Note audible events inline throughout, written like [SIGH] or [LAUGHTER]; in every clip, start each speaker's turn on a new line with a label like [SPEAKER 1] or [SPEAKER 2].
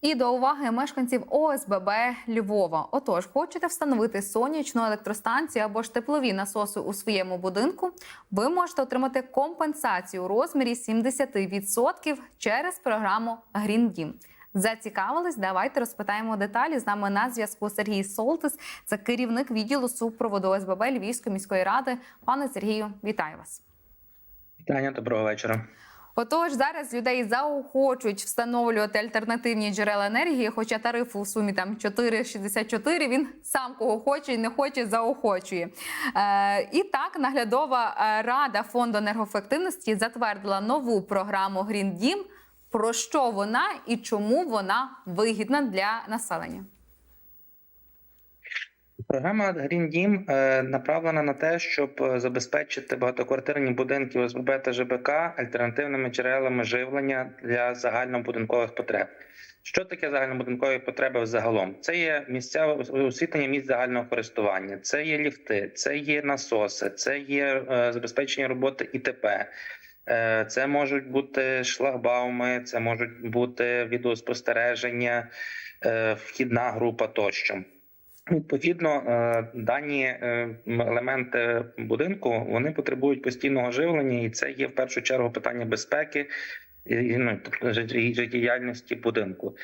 [SPEAKER 1] І до уваги мешканців ОСББ Львова. Отож, хочете встановити сонячну електростанцію або ж теплові насоси у своєму будинку? Ви можете отримати компенсацію у розмірі 70% через програму «Гріндім». Зацікавились? Давайте розпитаємо деталі. З нами на зв'язку Сергій Солтис, це керівник відділу супроводу ОСББ Львівської міської ради. Пане Сергію, вітаю вас.
[SPEAKER 2] Вітання, доброго вечора.
[SPEAKER 1] Отож, зараз людей заохочують встановлювати альтернативні джерела енергії, хоча тариф у сумі там 4,64, Він сам кого хоче і не хоче, заохочує. Е, і так, наглядова е, рада фонду енергоефективності затвердила нову програму Green Дім. Про що вона і чому вона вигідна для населення?
[SPEAKER 2] Програма Green Дім е, направлена на те, щоб е, забезпечити багатоквартирні будинки ОСББ та ЖБК альтернативними джерелами живлення для загальнобудинкових потреб. Що таке загальнобудинкові потреби взагалом? Це є місця освітлення місць загального користування, це є ліфти, це є насоси, це є е, забезпечення роботи ІТП. Це можуть бути шлагбауми, це можуть бути відеоспостереження, вхідна група тощо. Відповідно, е, дані е, елементи будинку вони потребують постійного живлення, і це є в першу чергу питання безпеки і ну, тобто життєдіяльності будинку.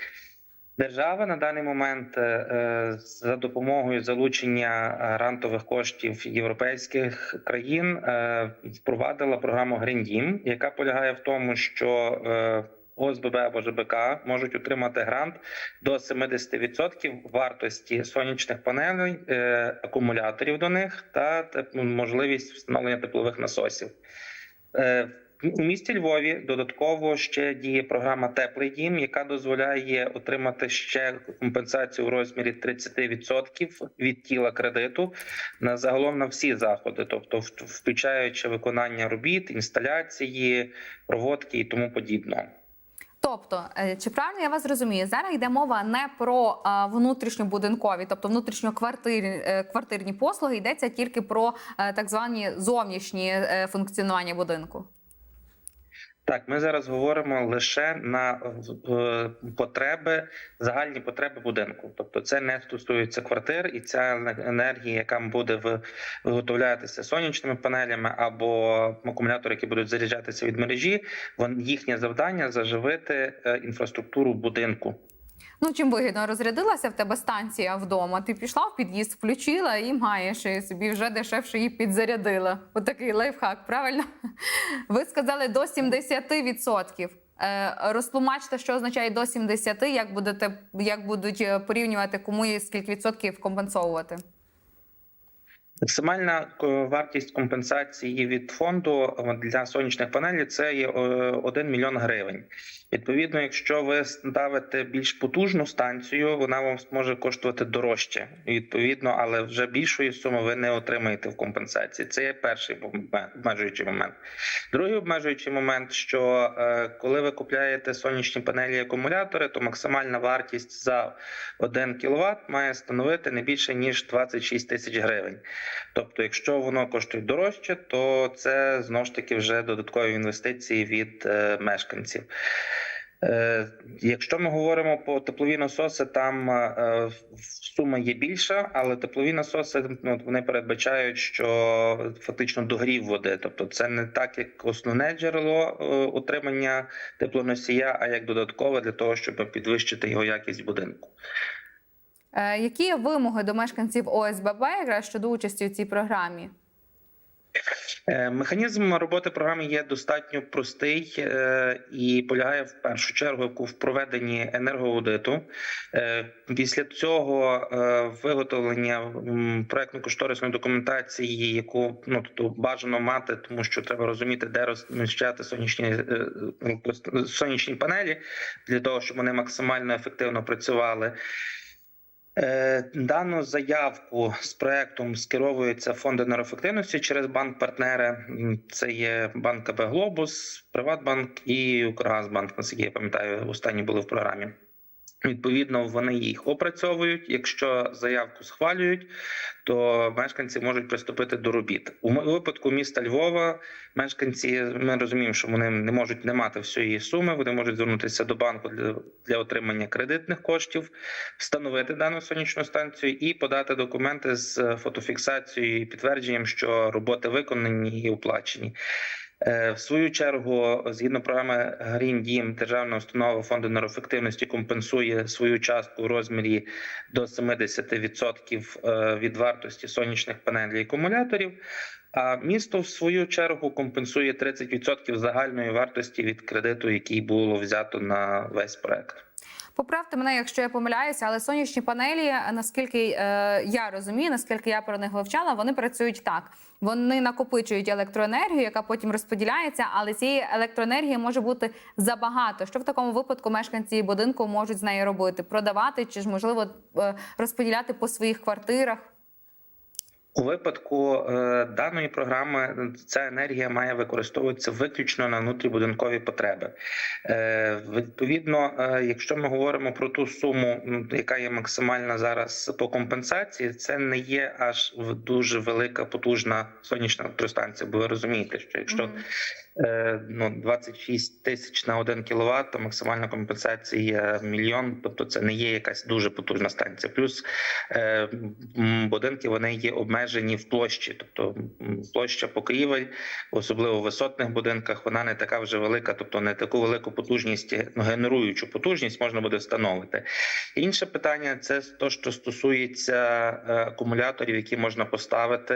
[SPEAKER 2] Держава на даний момент е, за допомогою залучення грантових коштів європейських країн впровадила програму Green яка полягає в тому, що ОСББ або ЖБК можуть отримати грант до 70% вартості сонячних панелей, е, акумуляторів до них та можливість встановлення теплових насосів. Е, у місті Львові додатково ще діє програма Теплий дім, яка дозволяє отримати ще компенсацію в розмірі 30% від тіла кредиту на загалом на всі заходи, тобто включаючи виконання робіт, інсталяції, проводки і тому подібного.
[SPEAKER 1] Тобто, е, чи правильно я вас розумію? Зараз йде мова не про а, внутрішньобудинкові, тобто внутрішньоквартирні е, квартирні послуги, йдеться тільки про е, так звані зовнішні е, функціонування будинку.
[SPEAKER 2] Так, ми зараз говоримо лише на потреби, загальні потреби будинку. Тобто, це не стосується квартир, і ця енергія, яка буде виготовлятися сонячними панелями або акумулятори, які будуть заряджатися від мережі, їхнє завдання заживити е, інфраструктуру будинку.
[SPEAKER 1] Ну чим вигідно розрядилася в тебе станція вдома? Ти пішла в під'їзд, включила і маєш і собі вже дешевше її підзарядила. Отакий лайфхак, правильно? [LAUGHS] Ви сказали до 70%. Е, розтлумачте, що означає до 70, як будете як будуть е, порівнювати, кому і скільки відсотків компенсовувати.
[SPEAKER 2] Максимальна е, вартість компенсації від фонду е, для сонячних панелей це є 1 мільйон гривень. Відповідно, якщо ви ставите більш потужну станцію, вона вам може коштувати дорожче. Відповідно, але вже більшої суми ви не отримаєте в компенсації. Це є перший обмежуючий момент. Другий обмежуючий момент, що е, коли ви купляєте сонячні панелі і акумулятори, то максимальна вартість за 1 кВт має становити не більше ніж 26 тисяч гривень. Тобто, якщо воно коштує дорожче, то це знову ж таки вже додаткові інвестиції від е, мешканців. Е, Якщо ми говоримо по теплові насоси, там е, сума є більша, але теплові насоси ну, вони передбачають, що фактично догрів води, тобто це не так, як основне джерело утримання теплоносія, а як додаткове для того, щоб підвищити його якість будинку.
[SPEAKER 1] Е, які вимоги до мешканців ОСББ якраз щодо участі у цій програмі?
[SPEAKER 2] Е, Механізм роботи програми є достатньо простий е, і полягає в першу чергу в проведенні енергоаудиту. Після цього виготовлення проектно-кошторисної документації, яку ну тобто бажано мати, тому що треба розуміти, де розміщати сонячні сонячні панелі для того, щоб вони максимально ефективно працювали. Е, Дану заявку з проектом скеровується фонд енергоефективності через банк-партнери. Це є банк КБ Глобус, Приватбанк і Укргазбанк. Наскільки я пам'ятаю, останні були в програмі. Відповідно, вони їх опрацьовують. Якщо заявку схвалюють, то мешканці можуть приступити до робіт. У випадку міста Львова мешканці ми розуміємо, що вони не можуть не мати всієї суми. Вони можуть звернутися до банку для, для отримання кредитних коштів, встановити дану сонячну станцію і подати документи з фотофіксацією і підтвердженням, що роботи виконані і оплачені. Е, В свою чергу, згідно програми Green Дім, державна установа фонду енергоефективності компенсує свою частку в розмірі до 70% е, від вартості сонячних панелей і акумуляторів. А місто, в свою чергу, компенсує 30% загальної вартості від кредиту, який було взято на весь проект.
[SPEAKER 1] Поправте мене, якщо я помиляюся, але сонячні панелі, наскільки е, я розумію, наскільки я про них вивчала, вони працюють так. Вони накопичують електроенергію, яка потім розподіляється, але цієї електроенергії може бути забагато. Що в такому випадку мешканці будинку можуть з нею робити? Продавати чи ж можливо е, розподіляти по своїх квартирах?
[SPEAKER 2] У випадку е, даної програми ця енергія має використовуватися виключно на внутрібудинкові потреби. Е, відповідно, е, якщо ми говоримо про ту суму, яка є максимальна зараз по компенсації, це не є аж дуже велика потужна сонячна електростанція. Бо ви розумієте, що якщо е, ну 26 тисяч на 1 кВт, то максимальна компенсація мільйон, тобто це не є якась дуже потужна станція. Плюс е, будинки вони є обмежені в площі, тобто площа покрівель, особливо в висотних будинках, вона не така вже велика, тобто не таку велику потужність, ну, генеруючу потужність можна буде встановити. Інше питання це те, що стосується е, акумуляторів, які можна поставити.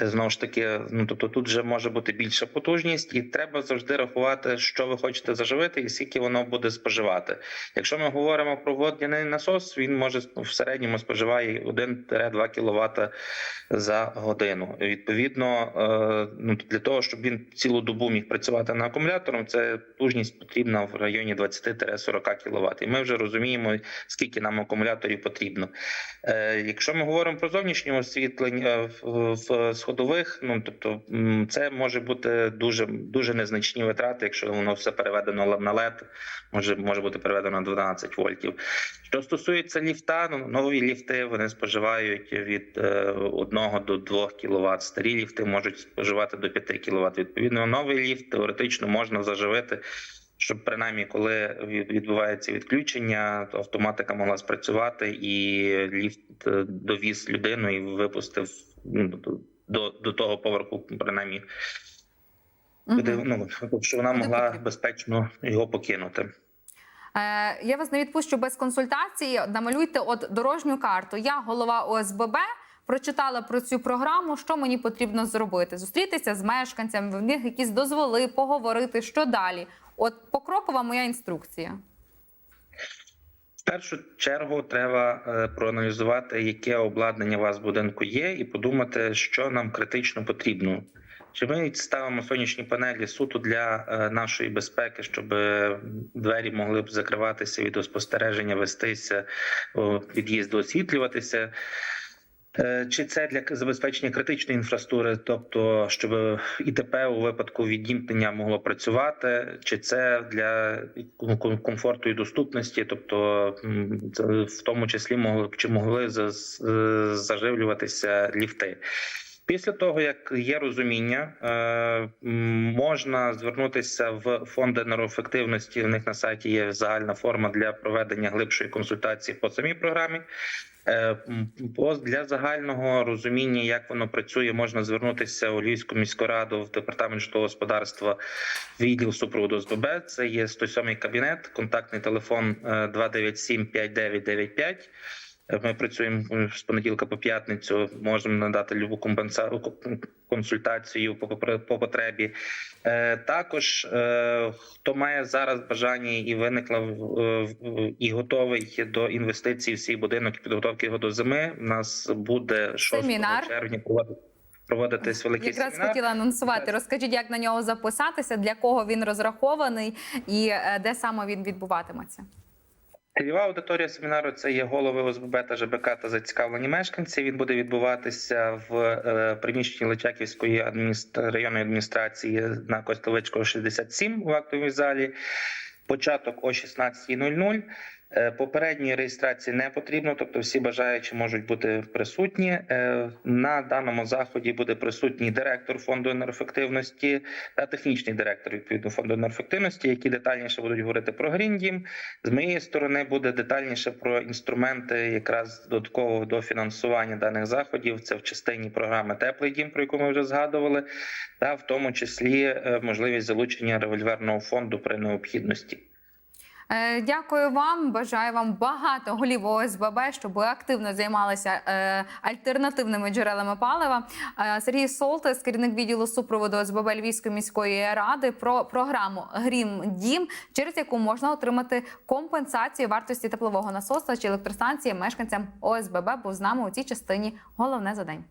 [SPEAKER 2] Е, Знову ж таки, ну тобто тут вже може бути більша потужність, і треба завжди рахувати, що ви хочете заживити, і скільки воно буде споживати. Якщо ми говоримо про водяний насос, він може в середньому споживає 1-2 кВт за годину. Відповідно, е, ну для того, щоб він цілу добу міг працювати на акумулятором, це потужність потрібна в районі 20-40 кВт. І ми вже розуміємо, скільки нам акумуляторів потрібно. Е, Якщо ми говоримо про зовнішнє освітлення в, в сходових, ну тобто це може бути дуже дуже незначні витрати, якщо воно все переведено на LED, може може бути переведено на 12 вольтів. Що стосується ліфта, ну нові ліфти вони споживають від е, 1 до 2 кВт. Старі ліфти можуть споживати до 5 кВт. Відповідно, новий ліфт теоретично можна заживити. Щоб принаймні, коли від- відбувається відключення, то автоматика могла спрацювати і ліфт е, довіз людину і випустив ну, до, до того поверху, принаймні, куди ну щоб вона могла безпечно його покинути.
[SPEAKER 1] Е, я вас не відпущу без консультації. Намалюйте от дорожню карту. Я голова ОСББ. Прочитала про цю програму, що мені потрібно зробити: зустрітися з мешканцями, в них якісь дозволи, поговорити, що далі. От покрокова моя інструкція.
[SPEAKER 2] В першу чергу треба е, проаналізувати, яке обладнання у вас в будинку є, і подумати, що нам критично потрібно. Чи ми ставимо сонячні панелі суто для е, нашої безпеки, щоб е, двері могли б закриватися від спостереження, вестися, о, під'їзди освітлюватися? Е, Чи це для забезпечення критичної інфраструктури, тобто щоб ІТП у випадку відімкнення могло працювати, чи це для комфорту і доступності, тобто в тому числі могли чи могли заживлюватися ліфти? Після того, як є розуміння, е, можна звернутися в фонд енергоефективності. У них на сайті є загальна форма для проведення глибшої консультації по самій програмі. Е, Для загального розуміння, як воно працює, можна звернутися у Львівську міську раду в департамент житлового господарства, відділ супроводу СББ. Це є 107 кабінет, контактний телефон е, 297 5995. Ми працюємо е, з понеділка по п'ятницю. Можемо надати любу консультацію по потребі. Е, Також е, хто має зараз бажання і виникла і готовий до інвестицій в свій будинок і підготовки його до зими. У нас буде 6
[SPEAKER 1] Семінар.
[SPEAKER 2] червня проводитись великий
[SPEAKER 1] Якраз
[SPEAKER 2] семінар.
[SPEAKER 1] хотіла анонсувати. Розкажіть, як на нього записатися, для кого він розрахований і де саме він відбуватиметься.
[SPEAKER 2] Цільова аудиторія семінару це є голови ОСББ та ЖБК та зацікавлені мешканці. Він буде відбуватися в е, приміщенні Личаківської адміністр... районної адміністрації на Костеличкого 67 в актовій залі. Початок о 16.00. Е, Попередньої реєстрації не потрібно, тобто всі бажаючі можуть бути присутні. Е, На даному заході буде присутній директор фонду енергоефективності та технічний директор відповідно фонду енергоефективності, які детальніше будуть говорити про Гріндім. З моєї сторони буде детальніше про інструменти якраз додаткового дофінансування даних заходів. Це в частині програми Теплий дім, про яку ми вже згадували, та в тому числі е, можливість залучення револьверного фонду при необхідності.
[SPEAKER 1] Е, Дякую вам. Бажаю вам багато голів ОСББ, щоб ви активно займалися е, альтернативними джерелами палива. Е, Сергій Солтес, керівник відділу супроводу ОСББ Львівської міської ради, про програму Грім Дім, через яку можна отримати компенсацію вартості теплового насоса чи електростанції мешканцям ОСББ. Був з нами у цій частині. Головне за день.